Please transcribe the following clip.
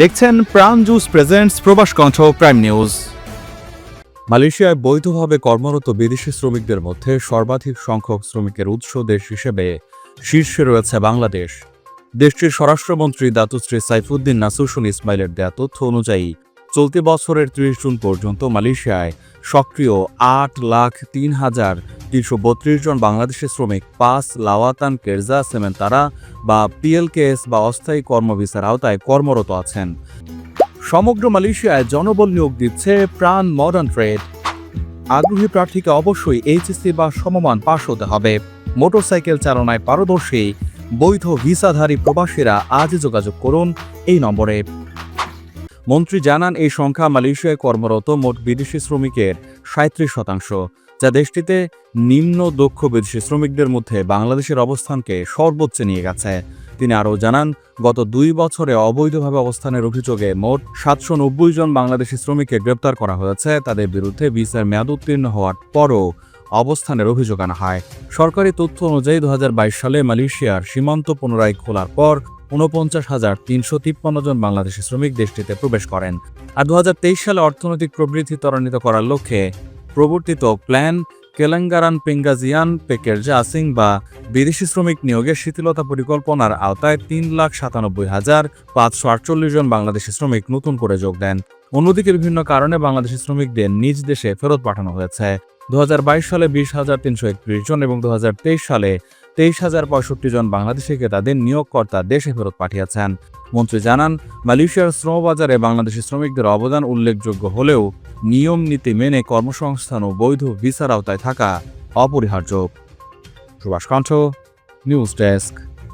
দেখছেন প্রাণ juice presents প্রবাস কণ্ঠ প্রাইম নিউজ মালয়েশিয়ায় বৈধভাবে কর্মরত বিদেশি শ্রমিকদের মধ্যে সর্বাধিক সংখ্যক শ্রমিকের উৎস দেশ হিসেবে শীর্ষে রয়েছে বাংলাদেশ। দেশটির স্বরাষ্ট্রমন্ত্রী দাতুশ্রী সাইফুদ্দিন নাসুসুন ইসমাইলের দেয়া তথ্য অনুযায়ী, চলতি বছরের ত্রিশ জুন পর্যন্ত মালয়েশিয়ায় সক্রিয় আট লাখ তিন হাজার তিনশো বত্রিশ জন বাংলাদেশি শ্রমিক, পাঁচ লাওয়াতান, কেরজা, সেমেন্তারা বা পিএলকেএস বা অস্থায়ী কর্মভিসার আওতায় কর্মরত আছেন। সমগ্র মালয়েশিয়ায় জনবল নিয়োগ দিচ্ছে প্রাণ মডার্ন ট্রেড। আগ্রহী প্রার্থীকে অবশ্যই এইচএসসি বা সমমান পাশ হতে হবে। মোটরসাইকেল চালনায় পারদর্শী, বৈধ ভিসাধারী প্রবাসীরা আজ যোগাযোগ করুন এই নম্বরে। মন্ত্রী জানান, এই সংখ্যা মালয়েশিয়ায় কর্মরত মোট বিদেশি শ্রমিকের সাঁত্রিশ শতাংশ। যা দেশটিতে নিম্ন দক্ষ বিদেশি শ্রমিকদের মধ্যে বাংলাদেশের অবস্থানকে সর্বোচ্চে নিয়ে গেছে। তিনি আরও জানান, গত দুই বছরে অবৈধভাবে অবস্থানের অভিযোগে মোট সাতশো নব্বই জন বাংলাদেশি শ্রমিককে গ্রেপ্তার করা হয়েছে। তাদের বিরুদ্ধে ভিসার মেয়াদ উত্তীর্ণ হওয়ার পরও অবস্থানের অভিযোগ আনা হয়। সরকারি তথ্য অনুযায়ী দু হাজার বাইশ সালে মালয়েশিয়ার সীমান্ত পুনরায় খোলার পর ঊনপঞ্চাশ হাজার তিনশো তিপ্পান্ন জন বাংলাদেশি শ্রমিক দেশটিতে প্রবেশ করেন। আর দু হাজার তেইশ সালে অর্থনৈতিক প্রবৃদ্ধি ত্বরান্বিত করার লক্ষ্যে প্রবর্তিত প্ল্যান কেলেঙ্গারান পেঙ্গাজিয়ান পেকের আসিং বা বিদেশি শ্রমিক নিয়োগের শিথিলতা পরিকল্পনার আওতায় তিন লাখ সাতানব্বই হাজার পাঁচশো আটচল্লিশ জন বাংলাদেশি শ্রমিক নতুন করে যোগ দেন। অন্যদিকে বিভিন্ন কারণে বাংলাদেশি শ্রমিকদের নিজ দেশে ফেরত পাঠানো হয়েছে। দু হাজার বাইশ সালে বিশ হাজার তিনশো একত্রিশ জন এবং দু হাজার তেইশ সালে তেইশ হাজার পঁয়ষট্টি জন বাংলাদেশিকে তাদের নিয়োগকর্তা দেশে ফেরত পাঠিয়েছেন। মন্ত্রী জানান, মালয়েশিয়ার শ্রমবাজারে বাংলাদেশি শ্রমিকদের অবদান উল্লেখযোগ্য হলেও নিয়ম নীতি মেনে কর্মসংস্থান ও বৈধ ভিসার আওতায় থাকা অপরিহার্য। সুভাষ কণ্ঠ নিউজ ডেস্ক।